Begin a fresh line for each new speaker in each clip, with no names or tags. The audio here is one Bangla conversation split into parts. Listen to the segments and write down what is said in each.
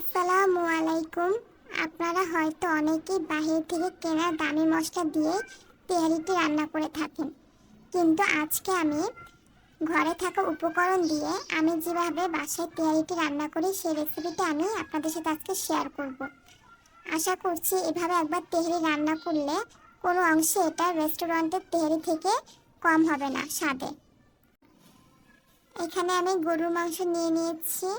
আসসালামু আলাইকুম। আপনারা হয়তো অনেকেই বাহির থেকে কেনা দামি মশলা দিয়ে তেহারিটি রান্না করে থাকেন। কিন্তু আজকে আমি ঘরে থাকা উপকরণ দিয়ে আমি যেভাবে বাসায় তেহারিটি রান্না করি, সেই রেসিপিটা আমি আপনাদের সাথে আজকে শেয়ার করব। আশা করছি এভাবে একবার তেহারি রান্না করলে কোনো অংশে এটা রেস্টুরেন্টের তেহারি থেকে কম হবে না, স্বাদে। এখানে আমি গরুর মাংস নিয়ে নিয়েছি।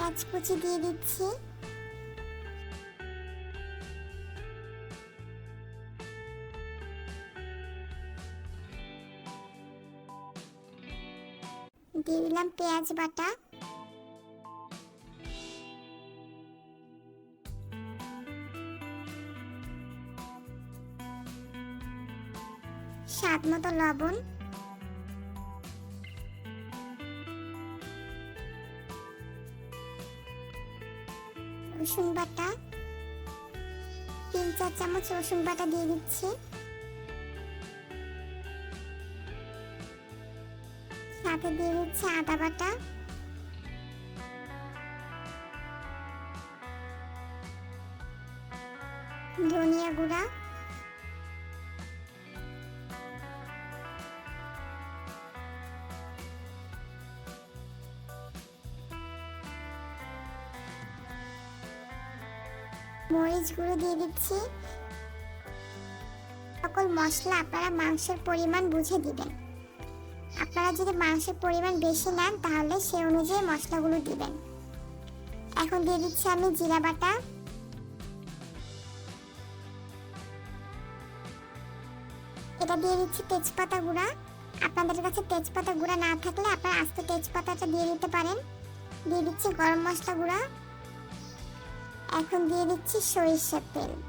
পেঁয়াজ দিয়ে দিচ্ছি। দিয়ে দিলাম পেঁয়াজ বাটা। স্বাদ মতো লবণ। রসুন বাটা। তিন, চার চামচ রসুন বাটা দিয়ে দিচ্ছি। সাথে দিয়ে দিচ্ছি আদা বাটা। ধনিয়া গুঁড়া। মরিচ গুঁড়ো দিয়ে দিচ্ছি। সকল মশলা আপনারা মাংসের পরিমাণ বুঝে দিবেন। আপনারা যদি মাংসের পরিমাণ বেশি নেন, তাহলে সে অনুযায়ী মশলাগুলো দিবেন। এখন দিয়ে দিচ্ছি আমি জিরা বাটা। এটা দিয়ে দিচ্ছি তেজপাতা গুঁড়া। আপনাদের কাছে তেজপাতা গুঁড়া না থাকলে আপনারা আস্ত তেজপাতাটা দিয়ে দিতে পারেন। দিয়ে দিচ্ছি গরম মশলা গুঁড়া। এখন দিয়ে দিচ্ছি সরিষার তেল।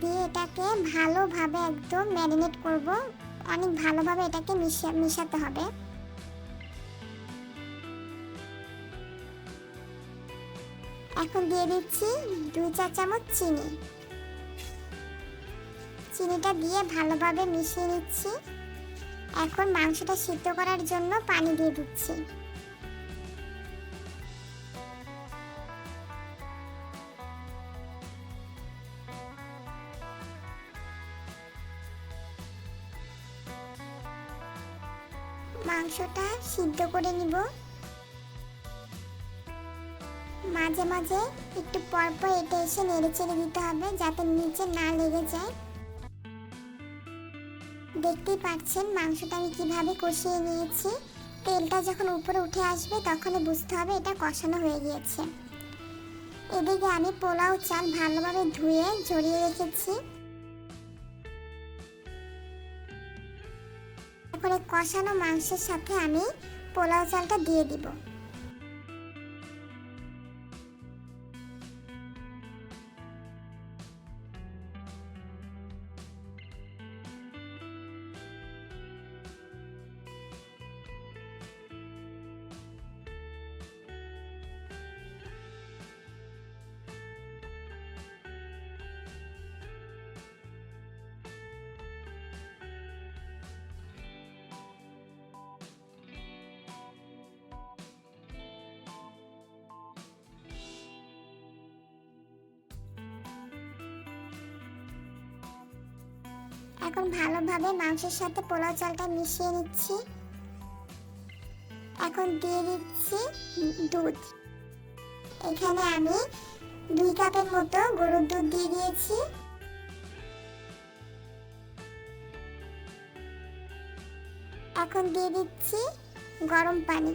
দিয়ে এটাকে ভালোভাবে একদম ম্যারিনেট করব। অনেক ভালোভাবে এটাকে মিশা- মিশাতে হবে। এখন দিয়ে দিচ্ছি দুই চা চামচ চিনি। চিনিটা দিয়ে ভালোভাবে মিশিয়ে নিচ্ছি। এখন মাংসটা সিদ্ধ করার জন্য পানি দিয়ে দিচ্ছি। মাংসটা সিদ্ধ করে নিব। মাঝে মাঝে একটু পর পর এটা এসে নেড়ে চেড়ে দিতে হবে যাতে নিচে না লেগে যায়। দেখতেই পাচ্ছেন মাংসটা আমি কীভাবে কষিয়ে নিয়েছি। তেলটা যখন উপরে উঠে আসবে তখনই বুঝতে হবে এটা কষানো হয়ে গিয়েছে। এদিকে আমি পোলাও চাল ভালোভাবে ধুয়ে ঝরিয়ে রেখেছি। এই কষানো মাংসের সাথে আমি পোলাও চালটা দিয়ে দিব। এখন ভালোভাবে মাংসের সাথে পোলাও চালটা মিশিয়ে নিচ্ছি। এখন দিয়ে দিচ্ছি দুধ। এখানে আমি দুই কাপের মতো গরুর দুধ দিয়ে দিয়েছি। এখন দিয়ে দিচ্ছি গরম পানি।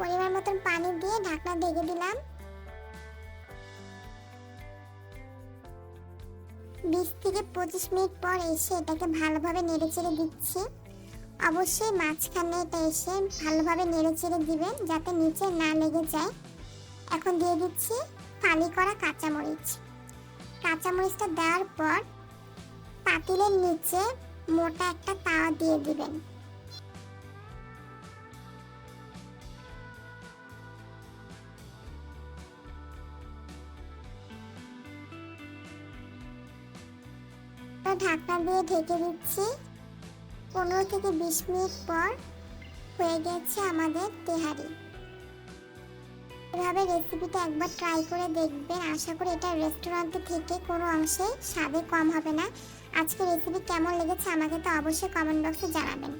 পরিমাণ মতন পানি দিয়ে ঢাকনা ঢেকে দিলাম। বিশ থেকে পঁচিশ মিনিট পর এসে এটাকে ভালোভাবে নেড়ে চেড়ে দিচ্ছি। অবশ্যই মাঝখানে এটা এসে ভালোভাবে নেড়ে চেড়ে দিবেন যাতে নিচে না লেগে যায়। এখন দিয়ে দিচ্ছি ফালি করা কাঁচামরিচ। কাঁচামরিচটা দেওয়ার পর পাতিলের নিচে মোটা একটা তাওয়া দিয়ে দিবেন। তো ঢাকনা দিয়ে ঢেকে দিচ্ছি পনেরো থেকে বিশ মিনিট পর হয়ে গেছে আমাদের তেহারি। এভাবে রেসিপিটা একবার ট্রাই করে দেখবেন। আশা করি এটা রেস্টুরেন্টে থেকে কোনো অংশে স্বাদে কম হবে না। আজকে রেসিপি কেমন লেগেছে আমাকে তো অবশ্যই কমেন্ট বক্সে জানাবেন।